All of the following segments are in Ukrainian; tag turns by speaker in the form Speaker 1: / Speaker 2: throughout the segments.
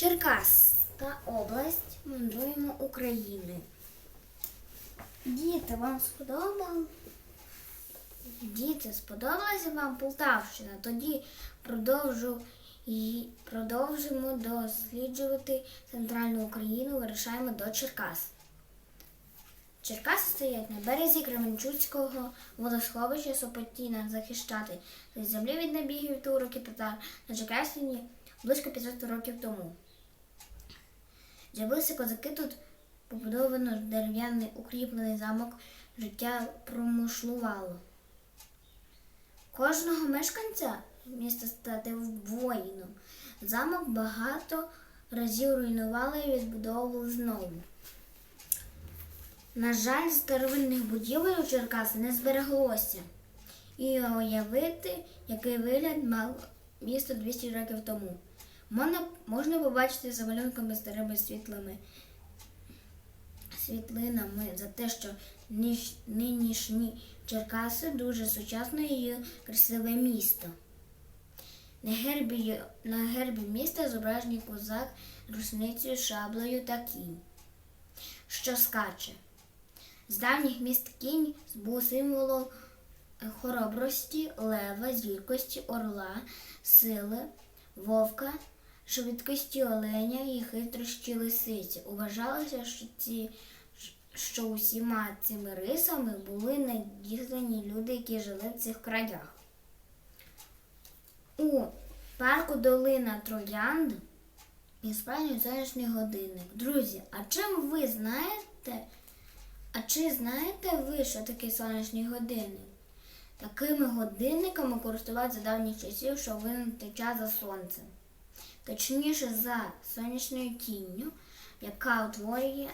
Speaker 1: Черкаська область. Мандруємо України. Діти, вам сподобалось? Діти, сподобалася вам Полтавщина? Тоді продовжу і продовжимо досліджувати центральну Україну, вирушаємо до Черкас. Черкаси стоять на березі Кременчуцького водосховища Сопотіна захищати землі від набігів турок і татар на Черкащині близько 500 років тому. З'явилися козаки тут побудовано дерев'яний укріплений замок життя промушлувало. Кожного мешканця міста стати воїном. Замок багато разів руйнували і відбудовували знову. На жаль, старовинних будівель у Черкаси не збереглося. І уявити, який вигляд мало місто 200 років тому. Можна, можна побачити за малюнками старими світлими світлинами за те, що ніж- нинішні Черкаси дуже сучасне і красиве місто. На гербі, на гербі міста зображений козак рушницею, шаблею та кінь, що скаче. З давніх міст кінь був символом хоробрості, лева, зіркості, орла, сили, вовка, швидкості оленя і хитрощі лисиці. Вважалося, що ці що усіма цими рисами були надіслані люди, які жили в цих краях. У парку Долина Троянд є справжній сонячний годинник. Друзі, а чим ви знаєте? А чи знаєте ви, що таке сонячний годинник? Такими годинниками користуваються з давніх часів, щоб винути час за сонцем. Точніше за сонячною тінню, яка утворює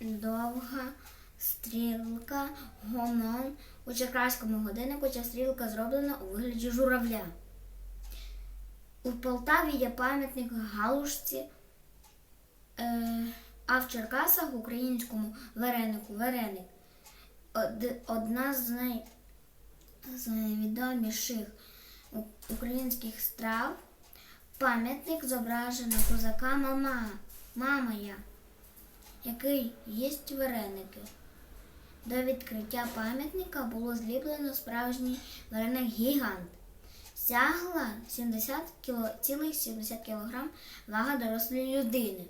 Speaker 1: довга стрілка гомон. У черкаському годиннику ця стрілка зроблена у вигляді журавля. У Полтаві є пам'ятник галушці, е, а в Черкасах українському варенику вареник. Од- Одна з найвідоміших українських страв. Пам'ятник зображена козака мама, мамая, який їсть вареники. До відкриття пам'ятника було зліплено справжній вареник гігант. Сягла 70 кіло, цілих 70 кг вага дорослої людини.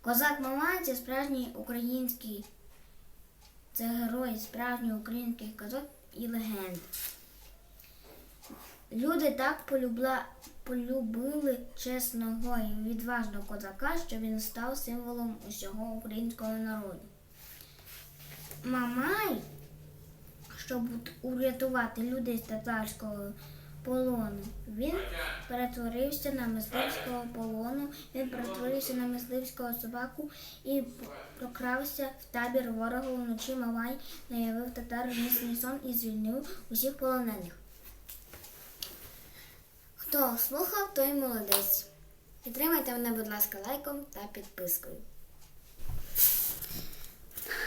Speaker 1: Козак Мамай це справжній український, це герой справжніх українських казок і легенд. Люди так полюбла, полюбили чесного і відважного козака, що він став символом усього українського народу. Мамай, щоб урятувати людей з татарського полону, він перетворився на мисливського полону, він перетворився на мисливського собаку і прокрався в табір ворога вночі Мамай наявив татар міцний сон і звільнив усіх полонених. Хто слухав, той молодець. Підтримайте мене, будь ласка, лайком та підпискою.